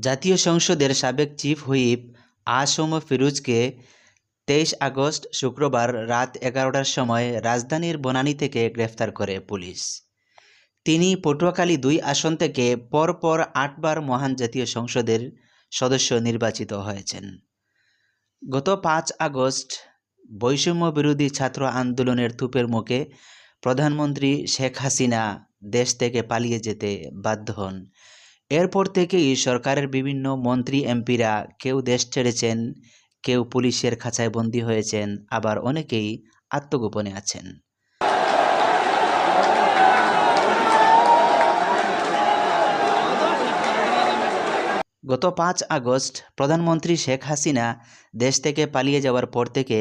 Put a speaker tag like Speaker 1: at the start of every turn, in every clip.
Speaker 1: জাতীয় সংসদের সাবেক চিফ হুইপ আসম ফিরুজকে তেইশ আগস্ট শুক্রবার রাত এগারোটার সময় রাজধানীর বনানী থেকে গ্রেফতার করে পুলিশ। তিনি পটুয়াখালী দুই আসন থেকে পরপর আটবার মহান জাতীয় সংসদের সদস্য নির্বাচিত হয়েছেন। গত পাঁচ আগস্ট বৈষম্য বিরোধী ছাত্র আন্দোলনের তুপের মুখে প্রধানমন্ত্রী শেখ হাসিনা দেশ থেকে পালিয়ে যেতে বাধ্য হন। এরপর থেকেই সরকারের বিভিন্ন মন্ত্রী, এমপিরা কেউ দেশ ছেড়েছেন, কেউ পুলিশের খাঁচায় বন্দী হয়েছেন, আবার অনেকেই আত্মগোপনে আছেন। গত পাঁচ আগস্ট প্রধানমন্ত্রী শেখ হাসিনা দেশ থেকে পালিয়ে যাওয়ার পর থেকে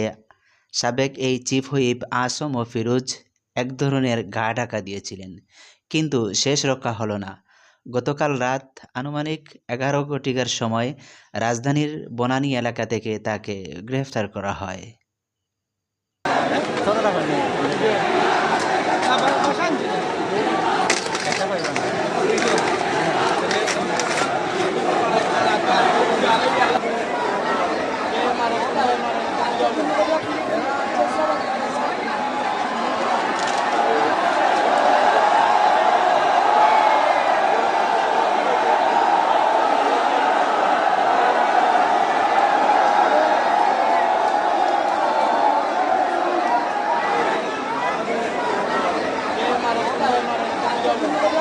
Speaker 1: সাবেক এই চিফ হুইপ আসম ও ফিরোজ এক ধরনের গা ঢাকা দিয়েছিলেন। কিন্তু শেষ রক্ষা হলো না। গতকাল রাত আনুমানিক এগারো ঘটিকার সময় রাজধানীর বনানী এলাকা থেকে তাকে গ্রেফতার করা হয়।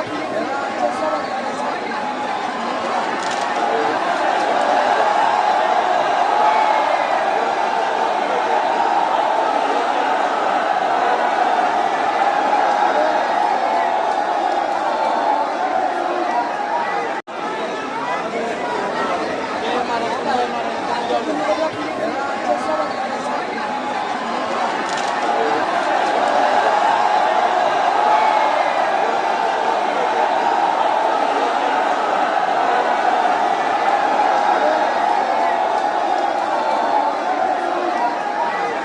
Speaker 2: Thank you.